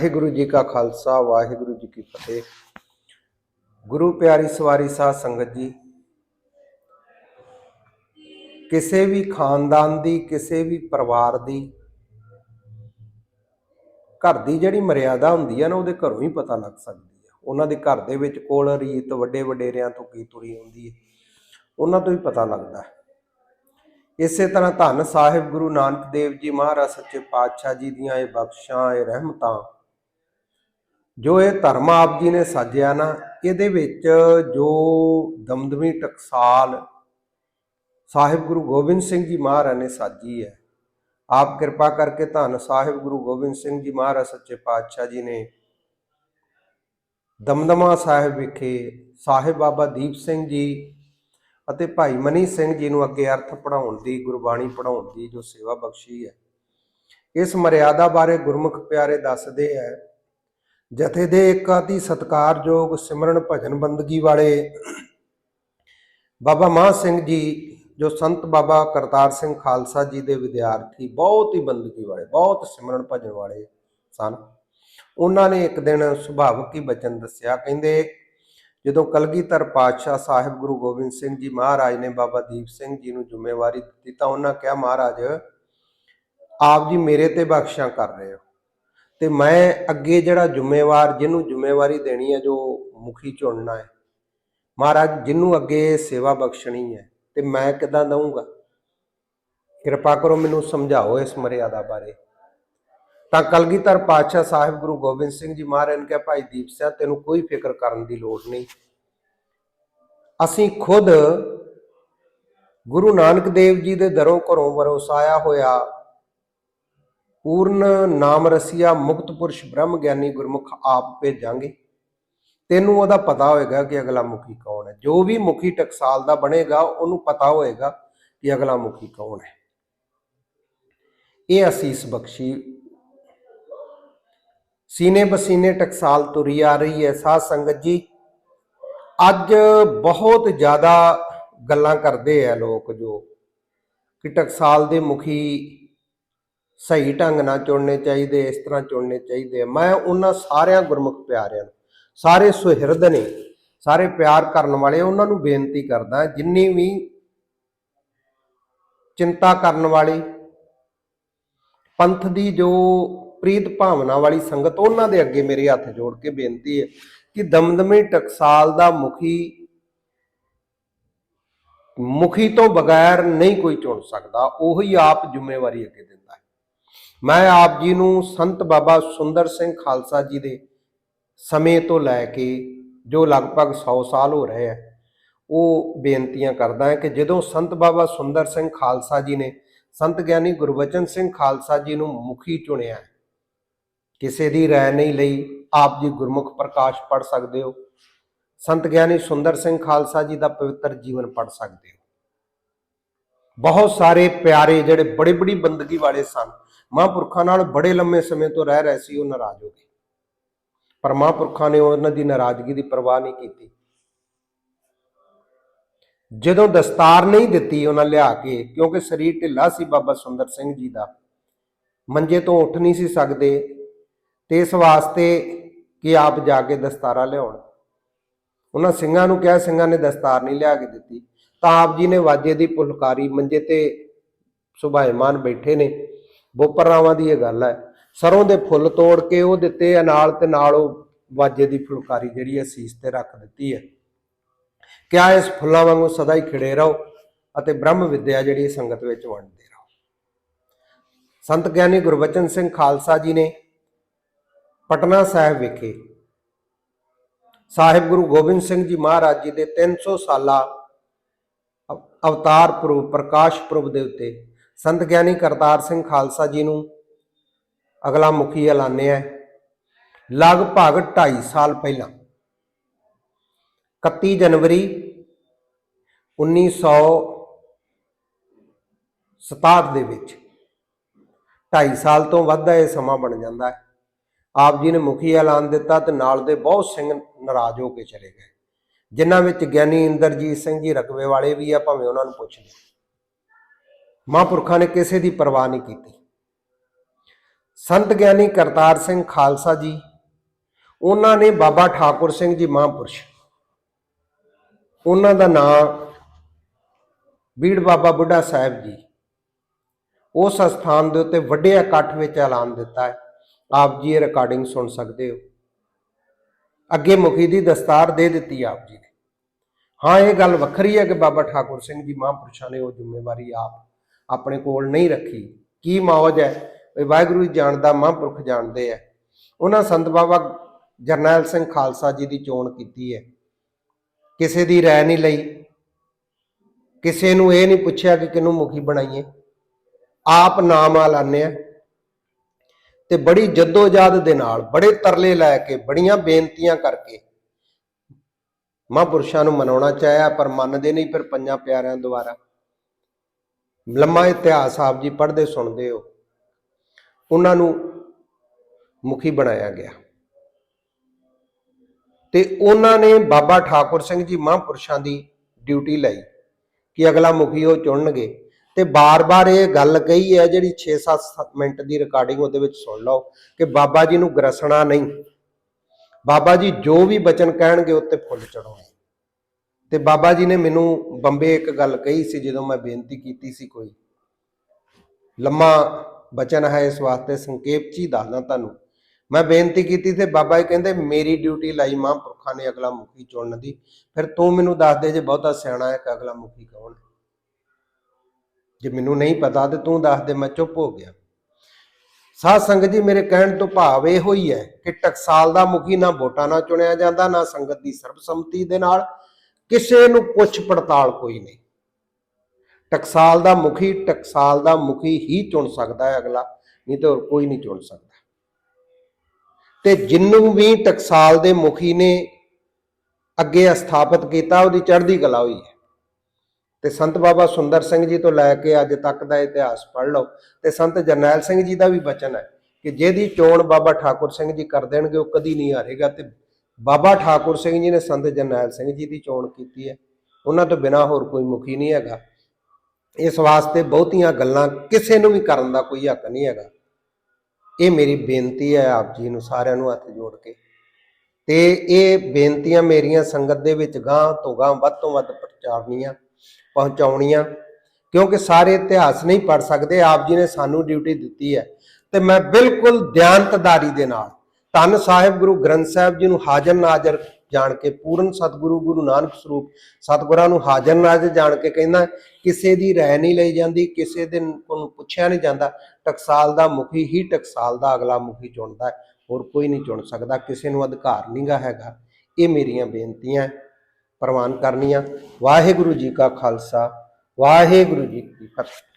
ਵਾਹਿਗੁਰੂ ਜੀ ਕਾ ਖਾਲਸਾ, ਵਾਹਿਗੁਰੂ ਜੀ ਕੀ ਫਤਿਹ। ਗੁਰੂ ਪਿਆਰੀ ਸਵਾਰੀ ਸਾਧ ਸੰਗਤ ਜੀ, ਕਿਸੇ ਵੀ ਖਾਨਦਾਨ ਦੀ, ਕਿਸੇ ਵੀ ਪਰਿਵਾਰ ਦੀ, ਘਰ ਦੀ ਜਿਹੜੀ ਮਰਿਆਦਾ ਹੁੰਦੀ ਹੈ ਨਾ, ਉਹਦੇ ਘਰੋਂ ਹੀ ਪਤਾ ਲੱਗ ਸਕਦੀ ਹੈ ਉਹਨਾਂ ਦੇ ਘਰ ਦੇ ਵਿੱਚ ਕੋਲ ਰੀਤ, ਵੱਡੇ ਵਡੇਰਿਆਂ ਤੋਂ ਕੀ ਤੁਰੀ ਹੁੰਦੀ ਹੈ ਉਹਨਾਂ ਤੋਂ ਹੀ ਪਤਾ ਲੱਗਦਾ। ਹੈ ਇਸੇ ਤਰ੍ਹਾਂ ਧੰਨ ਸਾਹਿਬ ਗੁਰੂ ਨਾਨਕ ਦੇਵ ਜੀ ਮਹਾਰਾਜ, ਸੱਚੇ ਪਾਤਸ਼ਾਹ ਜੀ ਦੀਆਂ ਇਹ ਬਖਸ਼ਾਂ, ਇਹ ਰਹਿਮਤਾਂ ਜੋ ਇਹ ਧਰਮ ਆਪ ਜੀ ਨੇ ਸਾਜਿਆ ਨਾ, ਇਹਦੇ ਵਿੱਚ ਜੋ ਦਮਦਮੀ ਟਕਸਾਲ ਸਾਹਿਬ ਗੁਰੂ ਗੋਬਿੰਦ ਸਿੰਘ ਜੀ ਮਹਾਰਾਜ ਨੇ ਸਾਜੀ ਹੈ। ਆਪ ਕਿਰਪਾ ਕਰਕੇ ਧੰਨ ਸਾਹਿਬ ਗੁਰੂ ਗੋਬਿੰਦ ਸਿੰਘ ਜੀ ਮਹਾਰਾਜ ਸੱਚੇ ਪਾਤਸ਼ਾਹ ਜੀ ਨੇ ਦਮਦਮਾ ਸਾਹਿਬ ਵਿਖੇ ਸਾਹਿਬ ਬਾਬਾ ਦੀਪ ਸਿੰਘ ਜੀ ਅਤੇ ਭਾਈ ਮਨੀ ਸਿੰਘ ਜੀ ਨੂੰ ਅੱਗੇ ਅਰਥ ਪੜਾਉਣ ਦੀ, ਗੁਰਬਾਣੀ ਪੜਾਉਣ ਦੀ ਜੋ ਸੇਵਾ ਬਖਸ਼ੀ ਹੈ। ਇਸ ਮਰਿਆਦਾ ਬਾਰੇ ਗੁਰਮੁਖ ਪਿਆਰੇ ਦੱਸਦੇ ਹੈ ਜਥੇ ਦੇ ਇੱਕ ਅਤੀ ਸਤਕਾਰਯੋਗ ਸਿਮਰਨ ਭਜਨ ਬੰਦਗੀ ਵਾਲੇ ਬਾਬਾ ਮਾਹ ਸਿੰਘ ਜੀ, ਜੋ ਸੰਤ ਬਾਬਾ ਕਰਤਾਰ ਸਿੰਘ ਖਾਲਸਾ ਜੀ ਦੇ ਵਿਦਿਆਰਥੀ, ਬਹੁਤ ਹੀ ਬੰਦਗੀ ਵਾਲੇ, ਬਹੁਤ ਸਿਮਰਨ ਭਜਨ ਵਾਲੇ ਸਨ। ਉਹਨਾਂ ਨੇ ਇੱਕ ਦਿਨ ਸੁਭਾਵਕ ਹੀ ਬਚਨ ਦੱਸਿਆ, ਕਹਿੰਦੇ ਜਦੋਂ ਕਲਗੀਧਰ ਪਾਤਸ਼ਾਹ ਸਾਹਿਬ ਗੁਰੂ ਗੋਬਿੰਦ ਸਿੰਘ ਜੀ ਮਹਾਰਾਜ ਨੇ ਬਾਬਾ ਦੀਪ ਸਿੰਘ ਜੀ ਨੂੰ ਜ਼ਿੰਮੇਵਾਰੀ ਦਿੱਤੀ ਤਾਂ ਉਹਨਾਂ ਕਿਹਾ, ਮਹਾਰਾਜ, ਆਪ ਜੀ ਮੇਰੇ ਤੇ ਬਖਸ਼ਾਂ ਕਰ ਰਹੇ ਹੋ। ਤੇ ਮੈਂ ਅੱਗੇ ਜਿਹੜਾ ਜ਼ਿੰਮੇਵਾਰ, ਜਿਹਨੂੰ ਜ਼ਿੰਮੇਵਾਰੀ ਦੇਣੀ ਹੈ, ਜੋ ਮੁਖੀ ਚੁਣਨਾ ਹੈ, ਮਹਾਰਾਜ ਜਿਹਨੂੰ ਅੱਗੇ ਸੇਵਾ ਬਖਸ਼ਣੀ ਹੈ, ਤੇ ਮੈਂ ਕਿਦਾਂ ਦਊਂਗਾ? ਕਿਰਪਾ ਕਰੋ ਮੈਨੂੰ ਸਮਝਾਓ ਇਸ ਮਰਿਆਦਾ ਬਾਰੇ। ਤਾਂ ਕਲਗੀਧਰ ਪਾਤਸ਼ਾਹ ਸਾਹਿਬ ਗੁਰੂ ਗੋਬਿੰਦ ਸਿੰਘ ਜੀ ਮਹਾਰਾਜ ਨੇ ਕਿਹਾ, ਭਾਈ ਦੀਪ ਸਿੰਘ ਤੈਨੂੰ ਕੋਈ ਫਿਕਰ ਕਰਨ ਦੀ ਲੋੜ ਨਹੀਂ। ਅਸੀਂ ਖੁਦ ਗੁਰੂ ਨਾਨਕ ਦੇਵ ਜੀ ਦੇ ਦਰੋਂ ਘਰੋਂ ਵਰੋਸਾਇਆ ਹੋਇਆ ਪੂਰਨ ਨਾਮ ਰਸੀਆ ਮੁਕਤ ਪੁਰਸ਼ ਬ੍ਰਹਮ ਗਿਆਨੀ ਗੁਰਮੁਖ ਆਪ ਭੇਜਾਂਗੇ। ਤੈਨੂੰ ਉਹਦਾ ਪਤਾ ਹੋਏਗਾ ਕਿ ਅਗਲਾ ਮੁਖੀ ਕੌਣ ਹੈ। ਜੋ ਵੀ ਮੁਖੀ ਟਕਸਾਲ ਦਾ ਬਣੇਗਾ, ਉਹਨੂੰ ਪਤਾ ਹੋਏਗਾ ਕਿ ਅਗਲਾ ਮੁਖੀ ਕੌਣ ਹੈ। ਇਹ ਅਸੀਸ ਬਖਸ਼ੀ। ਸੀਨੇ ਬਸੀਨੇ ਟਕਸਾਲ ਤੁਰੀ ਆ ਰਹੀ ਹੈ। ਸਾਧ ਸੰਗਤ ਜੀ, ਅੱਜ ਬਹੁਤ ਜ਼ਿਆਦਾ ਗੱਲਾਂ ਕਰਦੇ ਆ ਲੋਕ ਜੋ ਕਿ ਟਕਸਾਲ ਦੇ ਮੁਖੀ ਸਹੀ ਢੰਗ ਨਾਲ ਚੁਣਨੇ ਚਾਹੀਦੇ, ਇਸ ਤਰ੍ਹਾਂ ਚੁਣਨੇ ਚਾਹੀਦੇ ਆ। ਮੈਂ ਉਹਨਾਂ ਸਾਰਿਆਂ ਗੁਰਮੁਖ ਪਿਆਰਿਆਂ ਨੂੰ, ਸਾਰੇ ਸੁਹਿਰਦ ਨੇ, ਸਾਰੇ ਪਿਆਰ ਕਰਨ ਵਾਲੇ, ਉਹਨਾਂ ਨੂੰ ਬੇਨਤੀ ਕਰਦਾ ਜਿੰਨੀ ਵੀ ਚਿੰਤਾ ਕਰਨ ਵਾਲੀ, ਪੰਥ ਦੀ ਜੋ ਪ੍ਰੀਤ ਭਾਵਨਾ ਵਾਲੀ ਸੰਗਤ, ਉਹਨਾਂ ਦੇ ਅੱਗੇ ਮੇਰੇ ਹੱਥ ਜੋੜ ਕੇ ਬੇਨਤੀ ਹੈ ਕਿ ਦਮਦਮੀ ਟਕਸਾਲ ਦਾ ਮੁਖੀ ਮੁਖੀ ਤੋਂ ਬਗੈਰ ਨਹੀਂ ਕੋਈ ਚੁਣ ਸਕਦਾ, ਉਹੀ ਆਪ ਜ਼ਿੰਮੇਵਾਰੀ ਅੱਗੇ ਦਿੰਦਾ ਹੈ ਮੈਂ ਆਪ ਜੀ ਨੂੰ ਸੰਤ ਬਾਬਾ ਸੁੰਦਰ ਸਿੰਘ ਖਾਲਸਾ ਜੀ ਦੇ ਸਮੇਂ ਤੋਂ ਲੈ ਕੇ ਜੋ ਲਗਭਗ 100 ਸਾਲ ਹੋ ਰਹੇ ਆ, ਉਹ ਬੇਨਤੀਆਂ ਕਰਦਾ ਹੈ ਕਿ ਜਦੋਂ ਸੰਤ ਬਾਬਾ ਸੁੰਦਰ ਸਿੰਘ ਖਾਲਸਾ ਜੀ ਨੇ ਸੰਤ ਗਿਆਨੀ ਗੁਰਬਚਨ ਸਿੰਘ ਖਾਲਸਾ ਜੀ ਨੂੰ ਮੁਖੀ ਚੁਣਿਆ ਕਿਸੇ ਦੀ ਰਾਏ ਨਹੀਂ ਲਈ ਆਪ ਜੀ ਗੁਰਮੁਖ ਪ੍ਰਕਾਸ਼ ਪੜ ਸਕਦੇ ਹੋ, ਸੰਤ ਗਿਆਨੀ ਸੁੰਦਰ ਸਿੰਘ ਖਾਲਸਾ ਜੀ ਦਾ ਪਵਿੱਤਰ ਜੀਵਨ ਪੜ ਸਕਦੇ ਹੋ। ਬਹੁਤ ਸਾਰੇ ਪਿਆਰੇ ਜਿਹੜੇ ਬੜੇ ਬੜੀ ਬੰਦਗੀ ਵਾਲੇ ਸਨ ਮਹਾਂਪੁਰਖਾਂ ਨਾਲ ਬੜੇ ਲੰਮੇ ਸਮੇਂ ਤੋਂ ਰਹਿ ਰਹੇ ਸੀ, ਉਹ ਨਾਰਾਜ਼ ਹੋ ਗਏ। ਪਰ ਮਹਾਂਪੁਰਖਾਂ ਨੇ ਉਹਨਾਂ ਦੀ ਨਾਰਾਜ਼ਗੀ ਦੀ ਪਰਵਾਹ ਨਹੀਂ ਕੀਤੀ। ਜਦੋਂ ਦਸਤਾਰ ਨਹੀਂ ਦਿੱਤੀ ਉਹਨਾਂ ਲਿਆ ਕੇ, ਕਿਉਂਕਿ ਸਰੀਰ ਢਿੱਲਾ ਸੀ ਬਾਬਾ ਸੁੰਦਰ ਸਿੰਘ ਜੀ ਦਾ, ਮੰਜੇ ਤੋਂ ਉੱਠ ਨਹੀਂ ਸੀ ਸਕਦੇ, ਤੇ ਇਸ ਵਾਸਤੇ ਕਿ ਆਪ ਜਾ ਕੇ ਦਸਤਾਰਾ ਲਿਆਉਣ। ਉਹਨਾਂ ਸਿੰਘਾਂ ਨੂੰ ਕਿਹਾ, ਸਿੰਘਾਂ ਨੇ ਦਸਤਾਰ ਨਹੀਂ ਲਿਆ ਕੇ ਦਿੱਤੀ। ਤਾਂ ਆਪ ਜੀ ਨੇ ਵਾਜੇ ਦੀ ਫੁਲਕਾਰੀ ਮੰਜੇ ਤੇ ਸੁਭਾਇਮਾਨ ਬੈਠੇ ਨੇ। ਬੋਪਰਾਵਾਂ ਦੀ ਇਹ ਗੱਲ ਹੈ। ਸਰੋਂ ਦੇ ਫੁੱਲ ਤੋੜ ਕੇ ਉਹ ਦਿੱਤੇ ਆ, ਨਾਲ ਤੇ ਨਾਲ ਉਹ ਵਾਜੇ ਦੀ ਫੁਲਕਾਰੀ ਜਿਹੜੀ ਹੈ ਸੀਸ ਤੇ ਰੱਖ ਦਿੱਤੀ ਹੈ। ਕਿਆ ਇਸ ਫੁੱਲਾਂ ਵਾਂਗੂ ਸਦਾ ਹੀ ਖਿੜੇ ਰਹੋ ਅਤੇ ਬ੍ਰਹਮ ਵਿਦਿਆ ਜਿਹੜੀ ਸੰਗਤ ਵਿੱਚ ਵੰਡਦੇ ਰਹੋ। ਸੰਤ ਗਿਆਨੀ ਗੁਰਬਚਨ ਸਿੰਘ ਖਾਲਸਾ ਜੀ ਨੇ ਪਟਨਾ ਸਾਹਿਬ ਵਿਖੇ ਸਾਹਿਬ ਗੁਰੂ ਗੋਬਿੰਦ ਸਿੰਘ ਜੀ ਮਹਾਰਾਜ ਜੀ ਦੇ 300 ਸਾਲਾ ਅਵ- ਅਵਤਾਰ ਪੁਰਬ ਪ੍ਰਕਾਸ਼ ਪੁਰਬ ਦੇ ਉੱਤੇ ਸੰਤ ਗਿਆਨੀ ਕਰਤਾਰ ਸਿੰਘ ਖਾਲਸਾ ਜੀ ਨੂੰ ਅਗਲਾ ਮੁਖੀ ਐਲਾਨਿਆ ਲਗਭਗ 2.5 ਸਾਲ ਪਹਿਲਾਂ 31 ਜਨਵਰੀ 1967 ਦੇ ਵਿੱਚ 2.5 ਸਾਲ ਤੋਂ ਵੱਧ ਦਾ ਇਹ ਸਮਾਂ ਬਣ ਜਾਂਦਾ ਹੈ। ਆਪ ਜੀ ਨੇ ਮੁਖੀ ਐਲਾਨ ਦਿੱਤਾ ਤੇ ਨਾਲ ਦੇ ਬਹੁਤ ਸਿੰਘ ਨਾਰਾਜ਼ ਹੋ ਕੇ ਚਲੇ ਗਏ, ਜਿਨ੍ਹਾਂ ਵਿੱਚ ਗਿਆਨੀ ਇੰਦਰਜੀਤ ਸਿੰਘ ਜੀ ਰਕਵੇ ਵਾਲੇ ਵੀ ਆ, ਭਾਵੇਂ ਉਹਨਾਂ ਨੂੰ ਪੁੱਛ ਲਿਓ ਮਹਾਂਪੁਰਖਾਂ ਨੇ ਕਿਸੇ ਦੀ ਪਰਵਾਹ ਨਹੀਂ ਕੀਤੀ। ਸੰਤ ਗਿਆਨੀ ਕਰਤਾਰ ਸਿੰਘ ਖਾਲਸਾ ਜੀ, ਉਹਨਾਂ ਨੇ ਬਾਬਾ ਠਾਕੁਰ ਸਿੰਘ ਜੀ ਮਹਾਂਪੁਰਸ਼। ਉਹਨਾਂ ਦਾ ਨਾਮ ਬੀੜ ਬਾਬਾ ਬੁੱਢਾ ਸਾਹਿਬ ਜੀ। ਉਸ ਸਥਾਨ ਦੇ ਉੱਤੇ ਵੱਡੇ ਇਕੱਠ ਵਿੱਚ ਐਲਾਨ ਦਿੱਤਾ ਹੈ। ਆਪ ਜੀ ਇਹ ਰਿਕਾਰਡਿੰਗ ਸੁਣ ਸਕਦੇ ਹੋ। ਅੱਗੇ ਮੁਖੀ ਦੀ ਦਸਤਾਰ ਦੇ ਦਿੱਤੀ ਆਪ ਜੀ ਨੇ। ਹਾਂ, ਇਹ ਗੱਲ ਵੱਖਰੀ ਹੈ ਕਿ ਬਾਬਾ ਠਾਕੁਰ ਸਿੰਘ ਜੀ ਮਹਾਂਪੁਰਸ਼ਾਂ ਨੇ ਉਹ ਜ਼ਿੰਮੇਵਾਰੀ ਆਪ ਆਪਣੇ ਕੋਲ ਨਹੀਂ ਰੱਖੀ। ਕੀ ਮੌਜ ਹੈ? ਵਾਹਿਗੁਰੂ ਜੀ ਜਾਣਦਾ, ਮਹਾਂਪੁਰਖ ਜਾਣਦੇ ਆ ਉਹਨਾਂ ਸੰਤ ਬਾਬਾ ਜਰਨੈਲ ਸਿੰਘ ਖਾਲਸਾ ਜੀ ਦੀ ਚੋਣ ਕੀਤੀ ਹੈ। ਕਿਸੇ ਦੀ ਰਾਏ ਨਹੀਂ ਲਈ। ਕਿਸੇ ਨੂੰ ਇਹ ਨਹੀਂ ਪੁੱਛਿਆ ਕਿ ਕਿਹਨੂੰ ਮੁਖੀ ਬਣਾਈਏ। ਆਪ ਨਾਮ ਆ ਲਾਨੇ ਆ ਤੇ ਬੜੀ ਜਦੋਜਾਦ ਦੇ ਨਾਲ, ਬੜੇ ਤਰਲੇ ਲੈ ਕੇ, ਬੜੀਆਂ ਬੇਨਤੀਆਂ ਕਰਕੇ ਮਹਾਂਪੁਰਸ਼ਾਂ ਨੂੰ ਮਨਾਉਣਾ ਚਾਹਿਆ, ਪਰ ਮੰਨਦੇ ਨਹੀਂ, ਫਿਰ ਪੰਜਾਂ ਪਿਆਰਿਆਂ ਦੁਆਰਾ। ਲੰਮਾ ਇਤਿਹਾਸ ਆਪ ਜੀ ਪੜ੍ਹਦੇ ਸੁਣਦੇ ਹੋ। ਉਹਨਾਂ ਨੂੰ ਮੁਖੀ ਬਣਾਇਆ ਗਿਆ। ਤੇ ਉਹਨਾਂ ਨੇ ਬਾਬਾ ਠਾਕੁਰ ਸਿੰਘ ਜੀ ਮਹਾਂਪੁਰਸ਼ਾਂ ਦੀ ਡਿਊਟੀ ਲਈ ਕਿ ਅਗਲਾ ਮੁਖੀ ਉਹ ਚੁਣਨਗੇ। ਤੇ ਬਾਰ-ਬਾਰ ਇਹ ਗੱਲ ਕਹੀ ਹੈ ਜਿਹੜੀ 6-7 ਮਿੰਟ ਦੀ ਰਿਕਾਰਡਿੰਗ ਉਹਦੇ ਵਿੱਚ ਸੁਣ ਲਓ ਕਿ ਬਾਬਾ ਜੀ ਨੂੰ ਗਰਸਣਾ ਨਹੀਂ। ਬਾਬਾ ਜੀ ਜੋ ਵੀ ਬਚਨ ਕਹਿਣਗੇ ਉੱਤੇ ਫੁੱਲ ਚੜਾਉਣੇ ਤੇ ਬਾਬਾ ਜੀ ਨੇ ਮੈਨੂੰ ਬੰਬੇ ਇੱਕ ਗੱਲ ਕਹੀ ਸੀ ਜਦੋਂ ਮੈਂ ਬੇਨਤੀ ਕੀਤੀ ਸੀ ਕੋਈ। ਲੰਮਾ ਬਚਨ ਹੈ ਇਸ ਵਾਸਤੇ, ਸੰਖੇਪ ਚ ਹੀ ਦੱਸਦਾ ਤੁਹਾਨੂੰ। ਮੈਂ ਬੇਨਤੀ ਕੀਤੀ ਤੇ ਬਾਬਾ ਜੀ ਕਹਿੰਦੇ, ਮੇਰੀ ਡਿਊਟੀ ਲਾਈ ਮਹਾਂਪੁਰਖਾਂ ਨੇ ਅਗਲਾ ਮੁਖੀ ਚੁਣਨ ਦੀ। ਫਿਰ ਤੂੰ ਮੈਨੂੰ ਦੱਸ ਦੇ ਜੇ ਬਹੁਤਾ ਸਿਆਣਾ ਹੈ ਕਿ ਅਗਲਾ ਮੁਖੀ ਕੌਣ ਹੈ? ਜੇ ਮੈਨੂੰ ਨਹੀਂ ਪਤਾ ਤੇ ਤੂੰ ਦੱਸ ਦੇ, ਮੈਂ ਚੁੱਪ ਹੋ ਗਿਆ। ਸਾਧ ਸੰਗਤ ਜੀ, ਮੇਰੇ ਕਹਿਣ ਤੋਂ ਭਾਵ ਇਹੋ ਹੀ ਹੈ ਕਿ ਟਕਸਾਲ ਦਾ ਮੁਖੀ ਨਾ ਵੋਟਾਂ ਨਾਲ ਚੁਣਿਆ ਜਾਂਦਾ, ਨਾ ਸੰਗਤ ਦੀ ਸਰਬਸੰਮਤੀ ਦੇ ਨਾਲ ਕਿਸੇ ਨੂੰ ਪੁੱਛ ਪੜਤਾਲ ਕੋਈ ਨਹੀਂ। ਟਕਸਾਲ ਦਾ ਮੁਖੀ ਟਕਸਾਲ ਦਾ ਮੁਖੀ ਹੀ ਚੁਣ ਸਕਦਾ ਹੈ ਅਗਲਾ, ਨਹੀਂ ਤਾਂ ਹੋਰ ਕੋਈ ਨਹੀਂ ਚੁਣ ਸਕਦਾ। ਤੇ ਜਿੰਨੂੰ ਵੀ ਟਕਸਾਲ ਦੇ ਮੁਖੀ ਨੇ ਅੱਗੇ ਸਥਾਪਿਤ ਕੀਤਾ, ਉਹਦੀ ਚੜ੍ਹਦੀ ਕਲਾ ਹੋਈ ਹੈ। ਤੇ ਸੰਤ ਬਾਬਾ ਸੁੰਦਰ ਸਿੰਘ ਜੀ ਤੋਂ ਲੈ ਕੇ ਅੱਜ ਤੱਕ ਦਾ ਇਤਿਹਾਸ ਪੜ੍ਹ ਲਓ, ਤੇ ਸੰਤ ਜਰਨੈਲ ਸਿੰਘ ਜੀ ਦਾ ਵੀ ਬਚਨ ਹੈ ਕਿ ਜਿਹਦੀ ਚੋਣ ਬਾਬਾ ਠਾਕੁਰ ਸਿੰਘ ਜੀ ਕਰ ਦੇਣਗੇ, ਉਹ ਕਦੀ ਨਹੀਂ ਹਾਰੇਗਾ ਤੇ ਬਾਬਾ ਠਾਕੁਰ ਸਿੰਘ ਜੀ ਨੇ ਸੰਤ ਜਰਨੈਲ ਸਿੰਘ ਜੀ ਦੀ ਚੋਣ ਕੀਤੀ ਹੈ। ਉਹਨਾਂ ਤੋਂ ਬਿਨਾ ਹੋਰ ਕੋਈ ਮੁਖੀ ਨਹੀਂ ਹੈਗਾ। ਇਸ ਵਾਸਤੇ ਬਹੁਤੀਆਂ ਗੱਲਾਂ ਕਿਸੇ ਨੂੰ ਵੀ ਕਰਨ ਦਾ ਕੋਈ ਹੱਕ ਨਹੀਂ ਹੈਗਾ। ਇਹ ਮੇਰੀ ਬੇਨਤੀ ਹੈ ਆਪ ਜੀ ਨੂੰ ਸਾਰਿਆਂ ਨੂੰ ਹੱਥ ਜੋੜ ਕੇ। ਤੇ ਇਹ ਬੇਨਤੀਆਂ ਮੇਰੀਆਂ ਸੰਗਤ ਦੇ ਵਿੱਚ ਗਾਂ ਤੋਂ ਗਾਂ ਵੱਧ ਤੋਂ ਵੱਧ ਪ੍ਰਚਾਰਨੀਆਂ ਪਹੁੰਚਾਉਣੀਆਂ, ਕਿਉਂਕਿ ਸਾਰੇ ਇਤਿਹਾਸ ਨਹੀਂ ਪੜ ਸਕਦੇ। ਆਪ ਜੀ ਨੇ ਸਾਨੂੰ ਡਿਊਟੀ ਦਿੱਤੀ ਹੈ। ਤੇ ਮੈਂ ਬਿਲਕੁਲ ਦਿਆਨਤਦਾਰੀ ਦੇ ਨਾਲ ਧੰਨ ਸਾਹਿਬ ਗੁਰੂ ਗ੍ਰੰਥ ਸਾਹਿਬ ਜੀ ਨੂੰ ਹਾਜ਼ਰ ਨਾਜ਼ਰ ਜਾਣ ਕੇ ਪੂਰਨ ਸਤਿਗੁਰੂ ਗੁਰੂ ਨਾਨਕ ਸਰੂਪ ਸਤਿਗੁਰਾਂ ਨੂੰ ਹਾਜ਼ਰ ਨਾਜ਼ਰ ਜਾਣ ਕੇ ਕਹਿੰਦਾ, ਕਿਸੇ ਦੀ ਰਹਿ ਨਹੀਂ ਲਈ ਜਾਂਦੀ, ਕਿਸੇ ਦੇ ਨੂੰ ਪੁੱਛਿਆ ਨਹੀਂ ਜਾਂਦਾ, ਟਕਸਾਲ ਦਾ ਮੁਖੀ ਹੀ ਟਕਸਾਲ ਦਾ ਅਗਲਾ ਮੁਖੀ ਚੁਣਦਾ ਹੈ, ਹੋਰ ਕੋਈ ਨਹੀਂ ਚੁਣ ਸਕਦਾ, ਕਿਸੇ ਨੂੰ ਅਧਿਕਾਰ ਨਹੀਂਗਾ ਹੈਗਾ। ਇਹ ਮੇਰੀਆਂ ਬੇਨਤੀਆਂ ਪ੍ਰਵਾਨ ਕਰਨੀਆਂ। ਵਾਹਿਗੁਰੂ ਜੀ ਕਾ ਖਾਲਸਾ, ਵਾਹਿਗੁਰੂ ਜੀ ਕੀ ਫਤਿਹ।